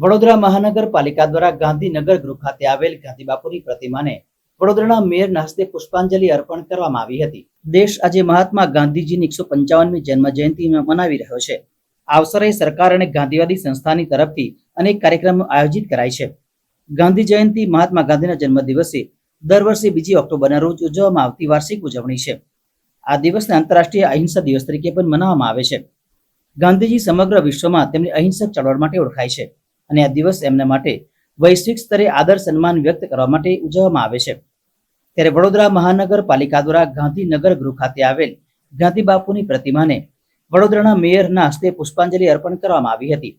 વડોદરા મહાનગરપાલિકા દ્વારા ગાંધીનગર ગૃહ ખાતે આવેલ ગાંધી બાપુની પ્રતિમાને વડોદરાના મેયરના હસ્તે પુષ્પાંજલિ અર્પણ કરવામાં આવી હતી. દેશ આજે મહાત્મા ગાંધીજીની એકસો પંચાવનમી જન્મ જયંતિ મનાવી રહ્યો છે. આ અવસરે સરકાર અને ગાંધીવાદી સંસ્થાની તરફથી અનેક કાર્યક્રમો આયોજિત કરાય છે. ગાંધી જયંતિ મહાત્મા ગાંધીના જન્મદિવસે દર વર્ષે બીજી ઓક્ટોબરના રોજ ઉજવવામાં આવતી વાર્ષિક ઉજવણી છે. આ દિવસને આંતરરાષ્ટ્રીય અહિંસા દિવસ તરીકે પણ મનાવવામાં આવે છે. ગાંધીજી સમગ્ર વિશ્વમાં તેમની અહિંસક ચળવળ માટે ઓળખાય છે. અને આ દિવસ એમના માટે વૈશ્વિક સ્તરે આદર સન્માન વ્યક્ત કરવા માટે ઉજવવામાં આવે છે. ત્યારે વડોદરા મહાનગરપાલિકા દ્વારા ગાંધીનગર ગૃહ ખાતે આવેલ ગાંધી બાપુની પ્રતિમાને વડોદરાના મેયરના હસ્તે પુષ્પાંજલિ અર્પણ કરવામાં આવી હતી.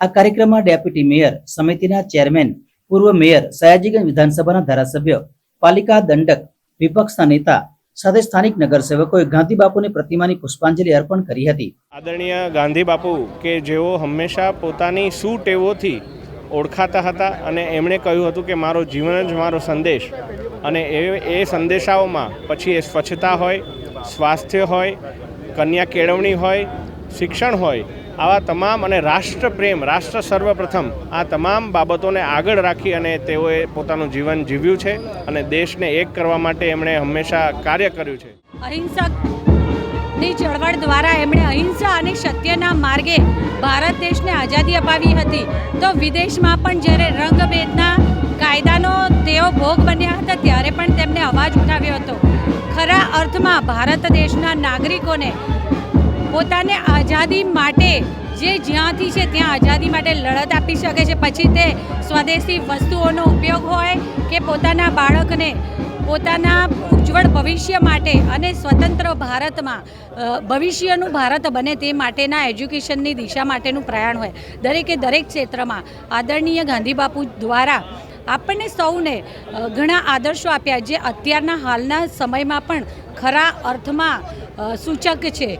આ કાર્યક્રમમાં ડેપ્યુટી મેયર, સમિતિના ચેરમેન, પૂર્વ મેયર, સયાજીગંજ વિધાનસભાના ધારાસભ્ય, પાલિકા દંડક, વિપક્ષના નેતા સાથે સ્થાનિક નગરસેવકોએ ગાંધી બાપુની પ્રતિમાની પુષ્પાંજલિ અર્પણ કરી હતી. આદરણીય ગાંધી બાપુ, કે જેઓ હંમેશા પોતાની સુટેવોથી ઓળખાતા હતા અને એમણે કહ્યું હતું કે મારો જીવન જ મારો સંદેશ અને એ એ સંદેશાઓમાં પછી એ સ્વચ્છતા હોય, સ્વાસ્થ્ય હોય, કન્યા કેળવણી હોય, શિક્ષણ હોય આવા તમામ અને રાષ્ટ્રપ્રેમ, રાષ્ટ્ર સર્વપ્રથમ આ તમામ બાબતોને આગળ રાખી અને તેઓએ પોતાનું જીવન જીવ્યું છે અને દેશને એક કરવા માટે એમણે હંમેશા કાર્ય કર્યું છે. અહિંસકની ચળવળ દ્વારા એમણે અહિંસા અને સત્યના માર્ગે ભારત દેશને આઝાદી અપાવી હતી. તો વિદેશમાં પણ જ્યારે રંગભેદના કાયદાનો તેઓ ભોગ બન્યા હતા, ત્યારે પણ તેમણે અવાજ ઉઠાવ્યો હતો. ખરા અર્થમાં ભારત દેશના નાગરિકોને પોતાને આઝાદી માટે, જે જ્યાંથી છે ત્યાં આઝાદી માટે લડત આપી શકે છે. પછી તે સ્વદેશી વસ્તુઓનો ઉપયોગ હોય કે પોતાના બાળકને પોતાના ઉજ્જવળ ભવિષ્ય માટે અને સ્વતંત્ર ભારતમાં ભવિષ્યનું ભારત બને તે માટેના એજ્યુકેશનની દિશા માટેનું પ્રયાણ હોય. દરેકે દરેક ક્ષેત્રમાં આદરણીય ગાંધી બાપુ દ્વારા આપણને સૌને ઘણા આદર્શો આપ્યા, જે અત્યારના હાલના સમયમાં પણ ખરા અર્થમાં સૂચક છે.